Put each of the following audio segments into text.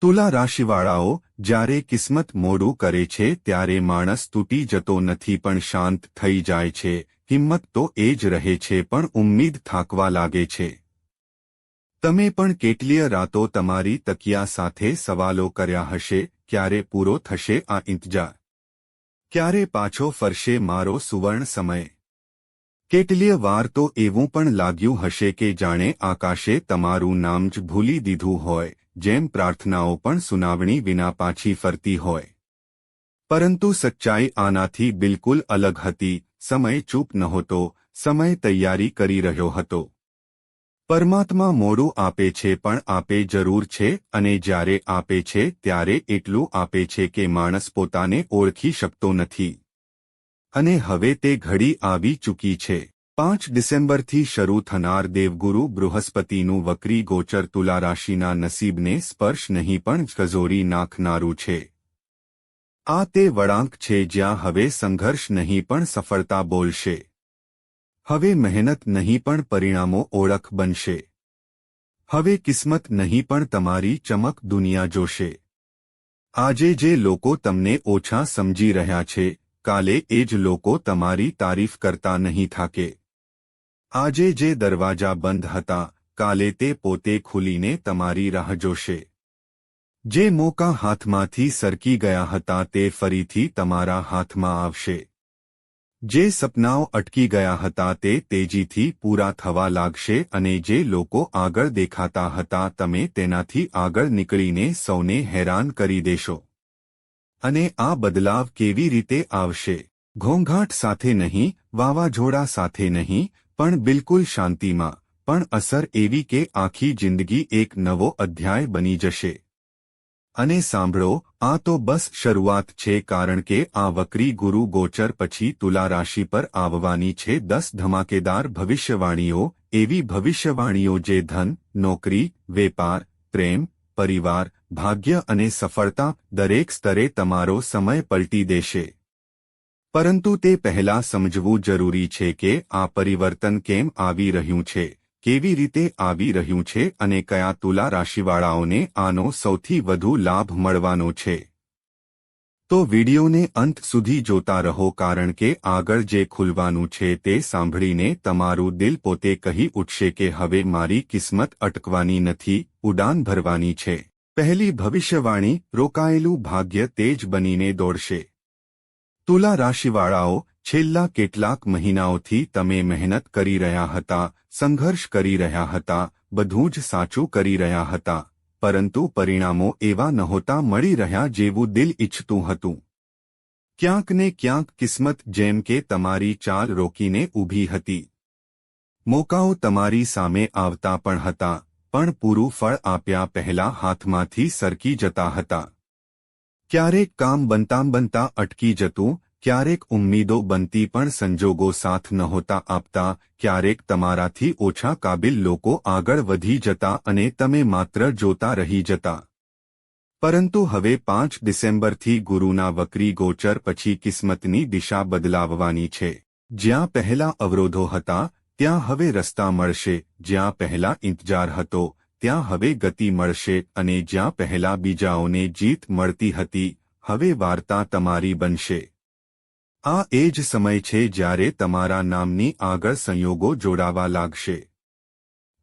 તુલા રાશિવાળાઓ, જ્યારે કિસ્મત મોડું કરે છે, ત્યારે માણસ તૂટી જતો નથી, પણ શાંત થઈ જાય છે. હિંમત તો એ જ રહે છે, પણ ઉમ્મીદ થાકવા લાગે છે. તમે પણ કેટલીય રાતો તમારી તકિયા સાથે સવાલો કર્યા હશે, ક્યારે પૂરો થશે આ ઇંતજાર? ક્યારે પાછો ફરશે મારો સુવર્ણ સમય? કેટલીય વાર તો એવું પણ લાગ્યું હશે કે જાણે આકાશે તમારું નામ જ ભૂલી દીધું હોય. જેમ પ્રાર્થનાઓ પણ સુનાવણી વિના પાછી ફરતી હોય. પરંતુ સચ્ચાઈ આનાથી બિલકુલ અલગ હતી, સમય ચૂપ નહોતો, સમય તૈયારી કરી રહ્યો હતો. પરમાત્મા મોડું આપે છે પણ આપે જરૂર છે અને જ્યારે આપે છે ત્યારે એટલું આપે છે કે માણસ પોતાને ઓળખી શકતો નથી. અને હવે તે ઘડી આવી ચૂકી છે. પાંચ ડિસેમ્બરથી શરૂ થનાર દેવગુરુ બૃહસ્પતિનું વક્રી ગોચર તુલા રાશિના નસીબને સ્પર્શ નહીં પણ ગજોરી નાખનારું છે. આ તે વળાંક છે જ્યાં હવે સંઘર્ષ નહીં પણ સફળતા બોલશે. હવે મહેનત નહીં પણ પરિણામો ઓળખ બનશે. હવે કિસ્મત નહીં પણ તમારી ચમક દુનિયા જોશે. આજે જે લોકો તમને ઓછા સમજી રહ્યા છે, કાલે એ જ લોકો તમારી તારીફ કરતા નહીં થાકે. આજે જે દરવાજા બંધ હતા, કાલે તે પોતે ખુલીને તમારી રાહ જોશે. જે મોકા હાથમાંથી સરકી ગયા હતા તે ફરીથી તમારા હાથમાં આવશે. જે સપનાઓ અટકી ગયા હતા તે તેજીથી પૂરા થવા લાગશે અને જે લોકો આગળ દેખાતા હતા તમે તેનાથી આગળ નીકળીને સૌને હેરાન કરી દેશો. અને આ બદલાવ કેવી રીતે આવશે? ઘોંઘાટ સાથે નહીં, વાવાઝોડા સાથે નહીં પણ બિલકુલ શાંતિમાં, પણ અસર એવી કે આખી જિંદગી એક નવો અધ્યાય બની જશે. અને સાંભળો, આ તો બસ શરૂઆત છે કારણ કે આ વક્રી ગુરુ ગોચર પછી તુલા રાશિ પર આવવાની છે દસ ધમાકેદાર ભવિષ્યવાણીઓ, એવી ભવિષ્યવાણીઓ જે ધન, નોકરી, વેપાર, પ્રેમ, પરિવાર, ભાગ્ય અને સફળતા દરેક સ્તરે તમારો સમય પલટી દેશે. પરંતુ તે પહેલા સમજવું જરૂરી છે કે આ પરિવર્તન કેમ આવી રહ્યું છે, કેવી રીતે આવી રહ્યું છે અને કયા તુલા રાશિવાળાઓને આનો સૌથી વધુ લાભ મળવાનો છે. તો વિડીયોને અંત સુધી જોતા રહો કારણ કે આગળ જે ખુલવાનું છે તે સાંભળીને તમારું દિલ પોતે કહી ઉઠશે કે હવે મારી કિસ્મત અટકવાની નથી, ઉડાન ભરવાની છે. પહેલી ભવિષ્યવાણી રોકાયેલું ભાગ્ય તેજ બનીને દોડશે. તુલા રાશિવાળાઓ છેલ્લા કેટલાક મહિનાઓથી તમે મહેનત કરી રહ્યા હતા, સંઘર્ષ કરી રહ્યા હતા, બધું જ સાચું કરી રહ્યા હતા, પરંતુ પરિણામો એવા નહોતા મળી રહ્યા જેવું દિલ ઇચ્છતું હતું. ક્યાંક ને ક્યાંક કિસ્મત જેમ કે તમારી ચાલ રોકીને ઊભી હતી. મોકાઓ તમારી સામે આવતા પણ હતા, પણ પૂરું ફળ આપ્યા પહેલા હાથમાંથી સરકી જતા હતા. ક્યારેક કામ બનતા બનતા અટકી જતું, ક્યારેક ઉમ્મીદો બનતી પણ સંજોગો સાથ નહોતા આપતા, ક્યારેક તમારાથી ઓછા કાબિલ લોકો આગળ વધી જતા અને તમે માત્ર જોતા રહી જતા. પરંતુ હવે પાંચ ડિસેમ્બરથી ગુરુના વક્રી ગોચર પછી કિસ્મતની દિશા બદલાવવાની છે. જ્યાં પહેલા અવરોધો હતા, ત્યાં હવે રસ્તા મળશે, જ્યાં પહેલા ઇંતજાર હતો ત્યાં હવે ગતિ મળશે અને જ્યાં પહેલા બીજાઓને જીત મળતી હતી, હવે વાર્તા તમારી બનશે. આ એ જ સમય છે જ્યારે તમારા નામની આગળ સંયોગો જોડાવા લાગશે.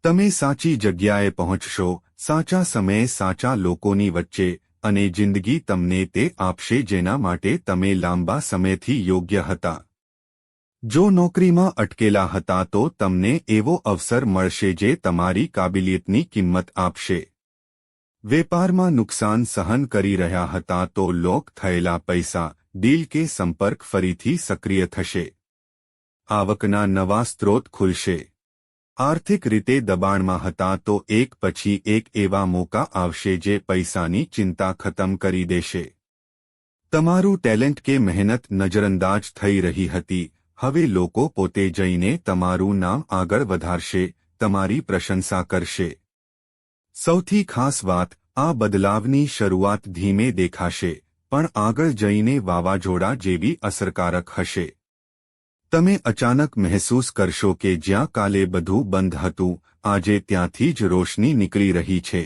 તમે સાચી જગ્યાએ પહોંચશો, સાચા સમયે સાચા લોકોની વચ્ચે, અને જિંદગી તમને તે આપશે જેના માટે તમે લાંબા સમયથી યોગ્ય હતા. જો નોકરીમાં અટકેલા હતા તો તમને એવો અવસર મળશે જે તમારી કાબિલિયતની કિંમત આપશે. વેપારમાં નુકસાન સહન કરી રહ્યા હતા તો લોક થયેલા પૈસા, ડીલ કે સંપર્ક ફરીથી સક્રિય થશે. આવકના નવા સ્ત્રોત ખુલશે. આર્થિક રીતે દબાણમાં હતા તો એક પછી એક એવા મોકા આવશે જે પૈસાની ચિંતા ખતમ કરી દેશે. તમારું ટેલેન્ટ કે મહેનત નજરઅંદાજ થઈ રહી હતી. હવે લોકો પોતે જઈને તમારું નામ આગળ વધારશે, તમારી પ્રશંસા કરશે. સૌથી ખાસ વાત, આ બદલાવની શરૂઆત ધીમે દેખાશે, પણ આગળ જઈને વાવાઝોડા જેવી અસરકારક હશે. તમે અચાનક મહેસૂસ કરશો કે જ્યાં કાલે બધું બંધ હતું, આજે ત્યાંથી જ રોશની નીકળી રહી છે.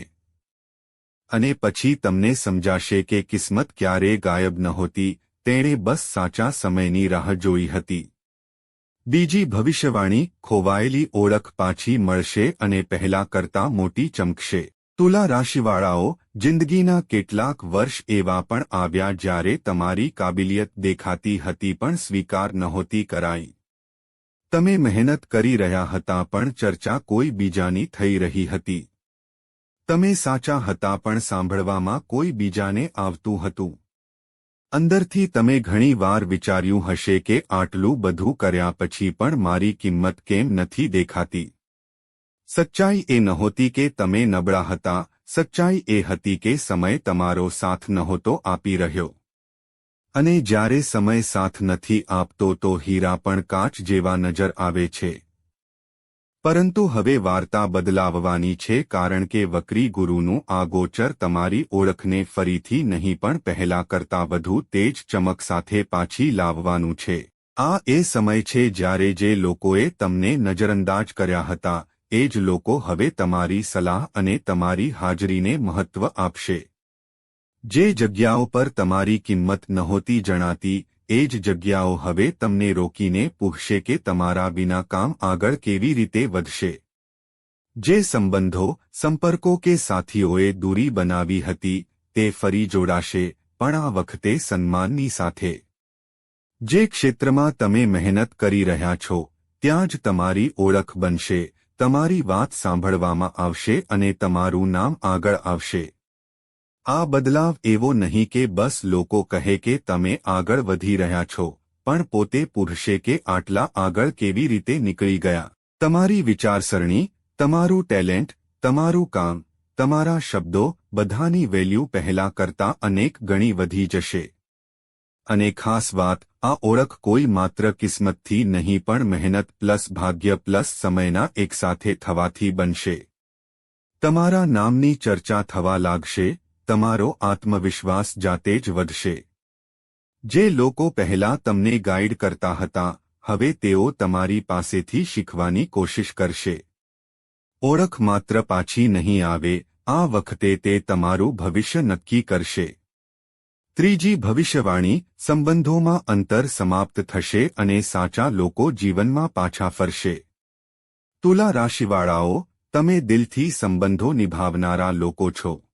અને પછી તમને સમજાશે કે કિસ્મત ક્યારે ગાયબ નહોતી તેણે બસ સાચા સમયની રાહ જોઈ હતી. બીજી ભવિષ્યવાણી, ખોવાયેલી ઓળખ પાછી મળશે અને પહેલા કરતાં મોટી ચમકશે. તુલા રાશિવાળાઓ, જિંદગીના કેટલાક વર્ષ એવા પણ આવ્યા જ્યારે તમારી કાબિલિયત દેખાતી હતી પણ સ્વીકાર નહોતી કરાઈ. તમે મહેનત કરી રહ્યા હતા પણ ચર્ચા કોઈ બીજાની થઈ રહી હતી. તમે સાચા હતા પણ સાંભળવામાં કોઈ બીજાને આવતું હતું. અંદરથી તમે ઘણી વાર વિચાર્યું હશે કે આટલું બધું કર્યા પછી પણ મારી કિંમત કેમ નથી દેખાતી. સચ્ચાઈ એ નહોતી કે તમે નબળા હતા, સચ્ચાઈ એ હતી કે સમય તમારો સાથ નહોતો આપી રહ્યો. અને જ્યારે સમય સાથ નથી આપતો તો હીરા પણ કાચ જેવા નજર આવે છે. પરંતુ હવે વાર્તા બદલાવવાની છે કારણ કે વક્રી ગુરુનું આ ગોચર તમારી ઓળખને ફરીથી નહીં પણ પહેલા કરતા વધુ તેજ ચમક સાથે પાછી લાવવાનું છે. આ એ સમય છે જ્યારે જે લોકોએ તમને નજરઅંદાજ કર્યા હતા, એ જ લોકો હવે તમારી સલાહ અને તમારી હાજરીને મહત્વ આપશે. જે જગ્યાઓ પર તમારી કિંમત નહોતી જણાતી એ જ જગ્યાઓ હવે તમને રોકીને પૂછશે કે તમારા વિના કામ આગળ કેવી રીતે વધશે. જે સંબંધો, સંપર્કો કે સાથીઓએ દૂરી બનાવી હતી, તે ફરી જોડાશે, પણ આ વખતે સન્માનની સાથે. જે ક્ષેત્રમાં તમે મહેનત કરી રહ્યા છો, ત્યાં જ તમારી ઓળખ બનશે, તમારી વાત સાંભળવામાં આવશે અને તમારું નામ આગળ આવશે. આ બદલાવ એવો નહીં કે બસ લોકો કહે કે તમે આગળ વધી રહ્યા છો, પણ પોતે પૂછશે કે આટલા આગળ કેવી રીતે નીકળી ગયા. તમારી વિચારસરણી, તમારું ટેલેન્ટ, તમારું કામ, તમારા શબ્દો બધાની વેલ્યુ પહેલા કરતા અનેક ગણી વધી જશે. અને ખાસ વાત, આ ઓળખ કોઈ માત્ર કિસ્મતથી નહીં પણ મહેનત પ્લસ ભાગ્ય પ્લસ સમયના એકસાથે થવાથી બનશે. તમારા નામની ચર્ચા થવા લાગશે તમારો આત્મવિશ્વાસ જાતે જ વધશે. જે લોકો પહેલા તમને ગાઈડ કરતા હતા, હવે તેઓ તમારી પાસેથી શીખવાની કોશિશ કરશે. ઓળખ માત્ર પાછી નહીં આવે, આ વખતે તે તમારું ભવિષ્ય નક્કી કરશે. ત્રીજી ભવિષ્યવાણી, સંબંધોમાં અંતર સમાપ્ત થશે અને સાચા લોકો જીવનમાં પાછા ફરશે. તુલા રાશિવાળાઓ, તમે દિલથી સંબંધો નિભાવનારા લોકો છો.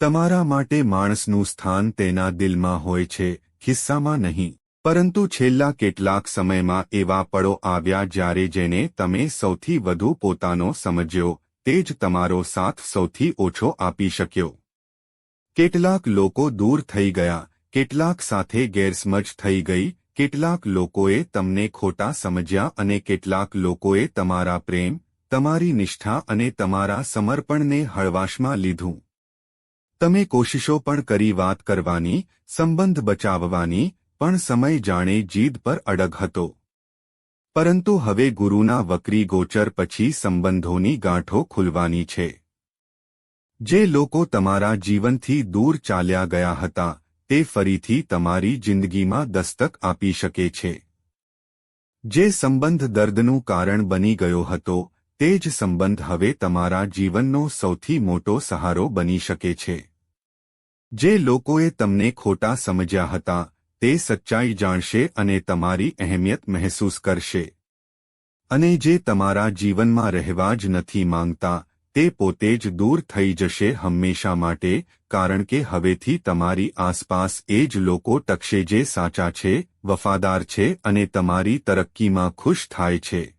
તમારા માટે માણસનું સ્થાન તેના દિલમાં હોય છે, ખિસ્સામાં નહીં. પરંતુ છેલ્લા કેટલાક સમયમાં એવા પળો આવ્યા જ્યારે જેને તમે સૌથી વધુ પોતાનો સમજ્યો, તે જ તમારો સાથ સૌથી ઓછો આપી શક્યો. કેટલાક લોકો દૂર થઈ ગયા, કેટલાક સાથે ગેરસમજ થઈ ગઈ, કેટલાક લોકોએ તમને ખોટા સમજ્યા અને કેટલાક લોકોએ તમારા પ્રેમ, તમારી નિષ્ઠા અને તમારા સમર્પણને હળવાશમાં લીધું. તમે કોશિશો પણ કરી વાત કરવાની, સંબંધ બચાવવાની, પણ સમય જાણે જીદ પર અડગ હતો. પરંતુ હવે ગુરુના વક્રી ગોચર પછી સંબંધોની ગાંઠો ખુલવાની છે. જે લોકો તમારા જીવનથી દૂર ચાલ્યા ગયા હતા, તે ફરીથી તમારી જિંદગીમાં દસ્તક આપી શકે છે. જે સંબંધ દર્દનું કારણ બની ગયો હતો તે જ સંબંધ હવે તમારા જીવનનો સૌથી મોટો સહારો બની શકે છે. જે લોકોએ તમને ખોટા સમજ્યા હતા, તે સચ્ચાઈ જાણશે અને તમારી અહેમિયત મહેસૂસ કરશે. અને જે તમારા જીવનમાં રહેવા જ નથી માંગતા, તે પોતે જ દૂર થઈ જશે હંમેશા માટે, કારણ કે હવેથી તમારી આસપાસ એ જ લોકો ટકશે જે સાચા છે, વફાદાર છે અને તમારી તરક્કીમાં ખુશ થાય છે.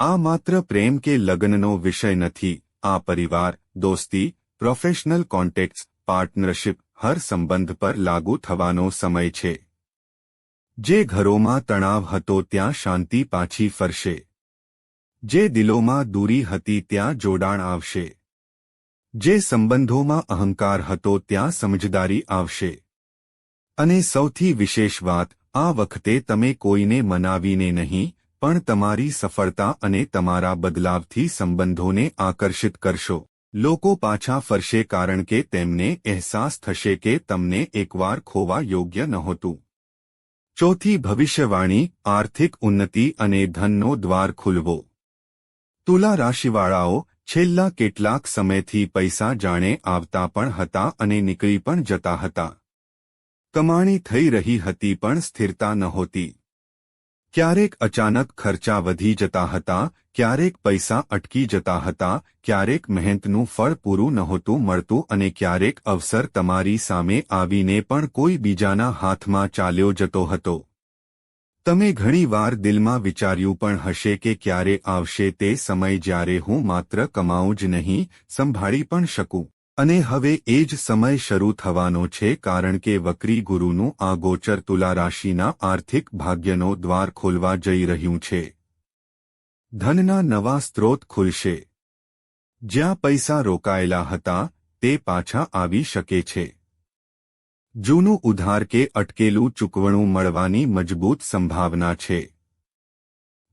આ માત્ર પ્રેમ કે લગ્નનો વિષય નથી. આ પરિવાર, દોસ્તી પ્રોફેશનલ કોન્ટેક્ટ્સ પાર્ટનરશિપ હર સંબંધ પર લાગુ થવાનો સમય છે. જે ઘરોમાં તણાવ હતો ત્યાં શાંતિ પાછી ફરશે. જે દિલોમાં દૂરી હતી ત્યાં જોડાણ આવશે. જે સંબંધોમાં અહંકાર હતો ત્યાં સમજદારી આવશે. અને સૌથી વિશેષ વાત, આ વખતે તમે કોઈને મનાવીને નહીં પણ તમારી સફળતા અને તમારા બદલાવથી સંબંધોને આકર્ષિત કરશો. લોકો પાછા ફરશે કારણ કે તેમને અહેસાસ થશે કે તમને એકવાર ખોવા યોગ્ય નહોતું. ચોથી, ભવિષ્યવાણી, આર્થિક ઉન્નતિ અને ધનનો દ્વાર ખુલવો. તુલા રાશિવાળાઓ છેલ્લા કેટલાક સમયથી પૈસા જાણે આવતા પણ હતા અને નીકળી પણ જતા હતા. કમાણી થઈ રહી હતી પણ સ્થિરતા નહોતી. ક્યારેક અચાનક ખર્ચા વધી જતા હતા, ક્યારેક પૈસા અટકી જતા હતા, ક્યારેક મહેનતનું ફળ પૂરું નહોતું મળતું અને ક્યારેક અવસર તમારી સામે આવીને પણ કોઈ બીજાના હાથમાં ચાલ્યો જતો હતો. તમે ઘણીવાર દિલમાં વિચાર્યું પણ હશે કે ક્યારે આવશે તે સમય જ્યારે હું માત્ર કમાઉં જ નહીં, સંભાળી પણ શકું. અને હવે એ જ સમય શરૂ થવાનો છે કારણ કે વક્રી ગુરુનું આ ગોચર તુલા રાશિના આર્થિક ભાગ્યનો દ્વાર ખોલવા જઈ રહ્યું છે. ધનના નવા સ્ત્રોત ખુલશે. જ્યાં પૈસા રોકાયેલા હતા, તે પાછા આવી શકે છે. જૂનું ઉધાર કે અટકેલું ચૂકવણું મળવાની મજબૂત સંભાવના છે.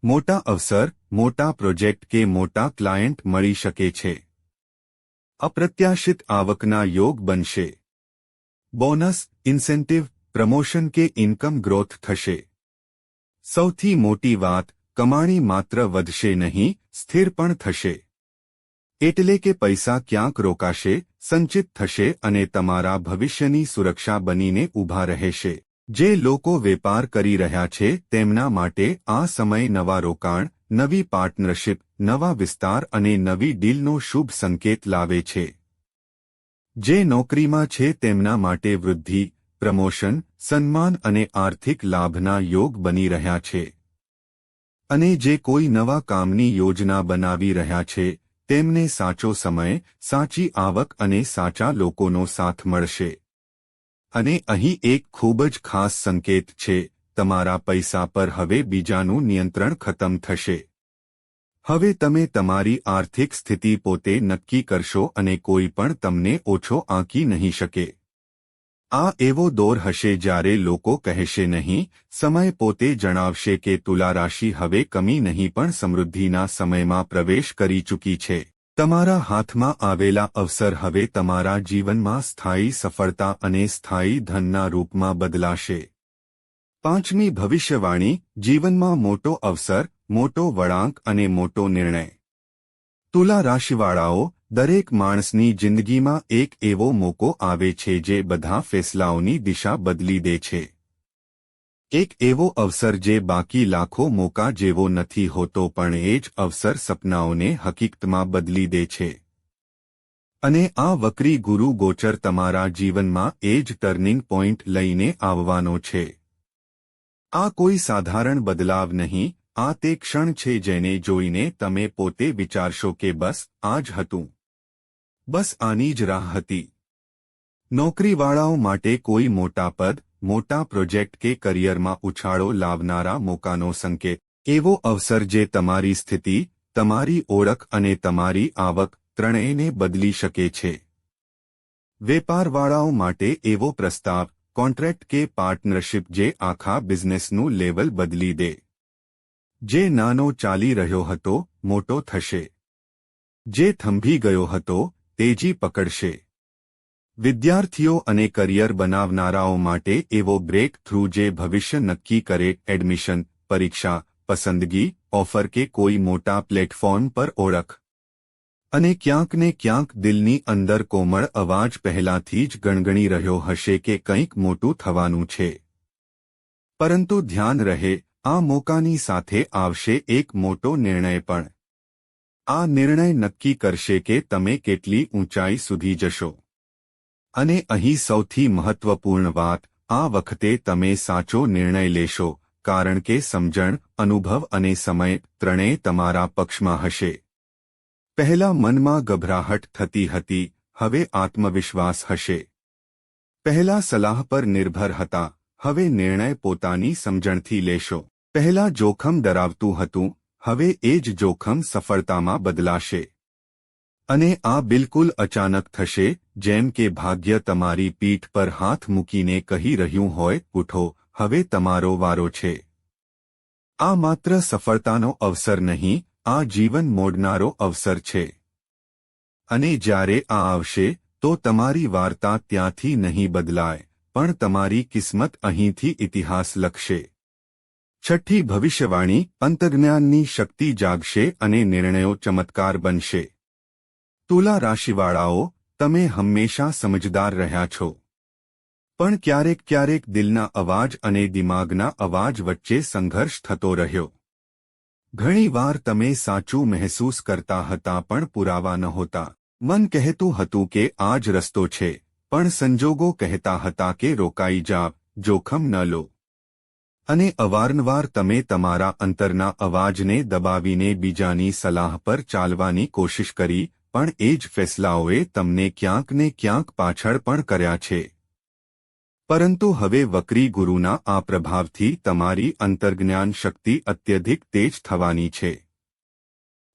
મોટા અવસર, મોટા પ્રોજેક્ટ કે મોટા ક્લાયન્ટ મળી શકે છે. અપ્રત્યાશિત આવકના યોગ બનશે. બોનસ, ઇન્સેન્ટિવ, પ્રમોશન કે ઇન્કમ ગ્રોથ થશે. સૌથી મોટી વાત, કમાણી માત્ર વધશે નહીં, સ્થિર પણ થશે. એટલે કે પૈસા ક્યાંક રોકાશે, સંચિત થશે અને તમારા ભવિષ્યની સુરક્ષા બનીને ઊભા રહેશે. જે લોકો વેપાર કરી રહ્યા છે, તેમના માટે આ સમય નવા રોકાણ, નવી પાર્ટનરશિપ નવા વિસ્તાર અને નવી ડીલનો શુભ સંકેત લાવે છે. જે નોકરીમાં છે તેમના માટે વૃદ્ધિ, પ્રમોશન, સન્માન અને આર્થિક લાભના યોગ બની રહ્યા છે. અને જે કોઈ નવા કામની યોજના બનાવી રહ્યા છે, તેમને સાચો સમય, સાચી આવક અને સાચા લોકોનો સાથ મળશે. અને અહીં એક ખૂબ જ ખાસ સંકેત છે, તમારા પૈસા પર હવે બીજાનું નિયંત્રણ ખતમ થશે. હવે તમે તમારી આર્થિક સ્થિતિ પોતે નક્કી કરશો અને કોઈ પણ તમને ઓછો આંકી નહીં શકે. આ એવો દોર હશે જ્યારે લોકો કહેશે નહીં, સમય પોતે જણાવશે કે તુલા રાશિ હવે કમી નહીં પણ સમૃદ્ધિના સમયમાં પ્રવેશ કરી ચૂકી છે. તમારા હાથમાં આવેલા અવસર હવે તમારા જીવનમાં સ્થાયી સફળતા અને સ્થાયી ધનના રૂપમાં બદલાશે. પાંચમી ભવિષ્યવાણી, જીવનમાં મોટો અવસર મોટો વળાંક અને મોટો નિર્ણય. તુલા રાશિવાળાઓ દરેક માણસની જિંદગીમાં એક એવો મોકો આવે છે જે બધા ફેસલાઓની દિશા બદલી દે છે. એક એવો અવસર જે બાકી લાખો મોકા જેવો નથી હોતો પણ એ જ અવસર સપનાઓને હકીકતમાં બદલી દે છે. અને આ વક્રી ગુરુ ગોચર તમારા જીવનમાં એ જ ટર્નિંગ પોઇન્ટ લઈને આવવાનો છે. આ કોઈ સાધારણ બદલાવ નહીં આ તે ક્ષણ છે જેને જોઈને તમે પોતે વિચારશો કે બસ આ જ હતું. બસ આની જ રાહ હતી. નોકરીવાળાઓ માટે કોઈ મોટા પદ, મોટા પ્રોજેક્ટ કે કરિયરમાં ઉછાળો લાવનારા મોકાનો સંકેત, એવો અવસર જે તમારી સ્થિતિ, તમારી ઓળખ અને તમારી આવક ત્રણેયને બદલી શકે છે. વેપારવાળાઓ માટે એવો પ્રસ્તાવ, કોન્ટ્રાક્ટ કે પાર્ટનરશિપ જે આખા બિઝનેસનું લેવલ બદલી દે. જે નાનો ચાલી રહ્યો હતો, મોટો થશે. જે થંભી ગયો હતો, તેજી પકડશે. વિદ્યાર્થીઓ અને કરિયર બનાવનારાઓ માટે એવો બ્રેક થ્રુ જે ભવિષ્ય નક્કી કરે, એડમિશન, પરીક્ષા, પસંદગી, ઓફર કે કોઈ મોટા પ્લેટફોર્મ પર ઓળખ. અને ક્યાંક ને ક્યાંક દિલની અંદર કોમળ અવાજ પહેલાથી જ ગણગણી રહ્યો હશે કે કંઈક મોટું થવાનું છે. પરંતુ ધ્યાન રહે આ મોકાની સાથે આવશે એક મોટો નિર્ણય પણ. આ નિર્ણય નક્કી કરશે કે તમે કેટલી ઊંચાઈ સુધી જશો. અને અહીં સૌથી મહત્વપૂર્ણ વાત, આ વખતે તમે સાચો નિર્ણય લેશો, કારણ કે સમજણ, અનુભવ અને સમય ત્રણેય તમારા પક્ષમાં હશે. પહેલા મનમાં ગભરાહટ થતી હતી, હવે આત્મવિશ્વાસ હશે. પહેલા સલાહ પર નિર્ભર હતા, હવે નિર્ણય પોતાની સમજણથી લેશો. પહેલા જોખમ ડરાવતું હતું, હવે એ જ જોખમ સફળતામાં બદલાશે. અને આ બિલકુલ અચાનક થશે, જેમ કે ભાગ્ય તમારી પીઠ પર હાથ મૂકીને કહી રહ્યું હોય, ઉઠો, હવે તમારો વારો છે. આ માત્ર સફળતાનો અવસર નહીં, આ જીવન મોડનારો અવસર છે. અને જ્યારે આ આવશે, તો તમારી વાર્તા ત્યાંથી નહીં બદલાય, પણ તમારી કિસ્મત અહીંથી ઇતિહાસ લખશે. છઠ્ઠી ભવિષ્યવાણી અંતર્જ્ઞાનની શક્તિ જાગશે અને નિર્ણયો ચમત્કાર બનશે. તુલા રાશિવાળાઓ, તમે હંમેશા સમજદાર રહ્યા છો. પણ ક્યારેક ક્યારેક દિલના અવાજ અને દિમાગના અવાજ વચ્ચે સંઘર્ષ થતો રહ્યો. ઘણીવાર તમે સાચું મહેસૂસ કરતા હતા પણ પુરાવા નહોતા. મન કહેતું હતું કે આ જ રસ્તો છે, પણ સંજોગો કહેતા હતા કે રોકાઈ જા, જોખમ ન લો. અને અવારનવાર તમે તમારા અંતરના અવાજને દબાવીને બીજાની સલાહ પર ચાલવાની કોશિશ કરી, પણ એ જ ફેસલાઓએ તમને ક્યાંક ને ક્યાંક પાછળ પણ કર્યા છે. પરંતુ હવે વક્રી ગુરુના આ પ્રભાવથી તમારી અંતર્જ્ઞાન શક્તિ અત્યધિક તેજ થવાની છે.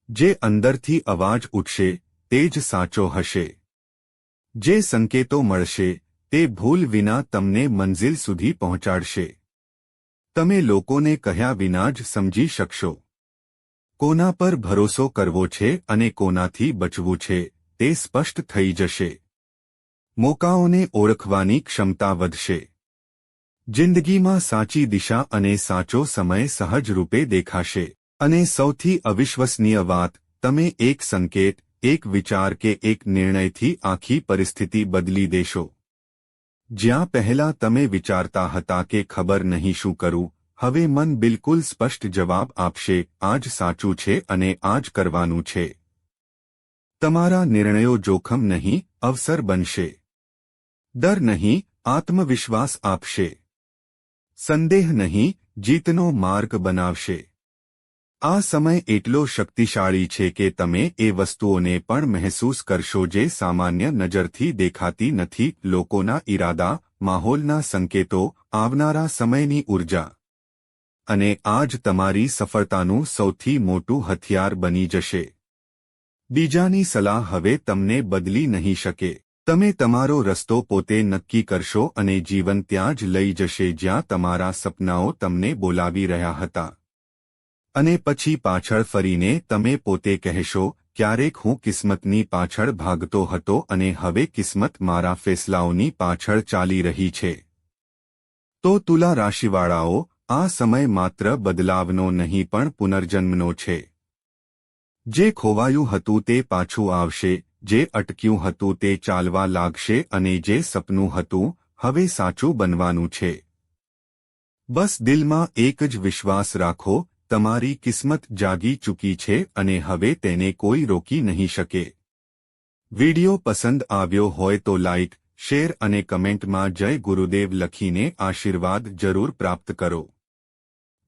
જે અંદરથી અવાજ ઉઠશે, તે જ સાચો હશે. જે સંકેતો મળશે, તે ભૂલ વિના તમને મંઝિલ સુધી પહોંચાડશે. તમે લોકોને કહ્યા વિના જ સમજી શકશો. કોના પર ભરોસો કરવો છે અને કોનાથી બચવું છે, તે સ્પષ્ટ થઈ જશે. મોકાઓને ઓળખવાની ક્ષમતા વધશે. જિંદગીમાં સાચી દિશા અને સાચો સમય સહજ રૂપે દેખાશે. અને સૌથી અવિશ્વસનીય વાત, તમે એક સંકેત, એક વિચાર કે એક નિર્ણયથી આખી પરિસ્થિતિ બદલી દેશો. જ્યાં પહેલા તમે વિચારતા હતા કે ખબર નહીં શું કરું, હવે મન બિલકુલ સ્પષ્ટ જવાબ આપશે આ જ સાચું છે અને આ જ કરવાનું છે. તમારા નિર્ણયો જોખમ નહીં, અવસર બનશે. ડર નહીં, આત્મવિશ્વાસ આપશે. સંદેહ નહીં, જીતનો માર્ગ બનાવશે. આ સમય એટલો શક્તિશાળી છે કે તમે એ વસ્તુઓને પણ મહેસૂસ કરશો જે સામાન્ય નજરથી દેખાતી નથી. લોકોના ઈરાદા, માહોલના સંકેતો, આવનારા સમયની ઊર્જા. અને આ જ તમારી સફળતાનું સૌથી મોટું હથિયાર બની જશે. બીજાની સલાહ હવે તમને બદલી નહીં શકે. તમે તમારો રસ્તો પોતે નક્કી કરશો અને જીવન ત્યાં જ લઈ જશે જ્યાં તમારા સપનાઓ તમને બોલાવી રહ્યા હતા. અને પછી પાછળ ફરીને તમે પોતે કહેશો, ક્યારેક હું કિસ્મતની પાછળ ભાગતો હતો અને હવે કિસ્મત મારા ફેસલાઓની પાછળ ચાલી રહી છે. તો તુલા રાશિવાળાઓ, આ સમય માત્ર બદલાવનો નહીં પણ પુનર્જન્મનો છે. જે ખોવાયું હતું તે પાછું આવશે, જે અટક્યું હતું તે ચાલવા લાગશે અને જે સપનું હતું, હવે સાચું બનવાનું છે. બસ દિલમાં એક જ વિશ્વાસ રાખો તમારી કિસ્મત જાગી ચૂકી છે અને હવે તેને કોઈ રોકી નહીં શકે. વિડિયો પસંદ આવ્યો હોય તો લાઇક શેર અને કમેન્ટમાં જય ગુરુદેવ લખીને આશીર્વાદ જરૂર પ્રાપ્ત કરો.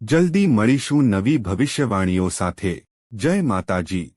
જલ્દી મળીશું નવી ભવિષ્યવાણીઓ સાથે. જય માતાજી.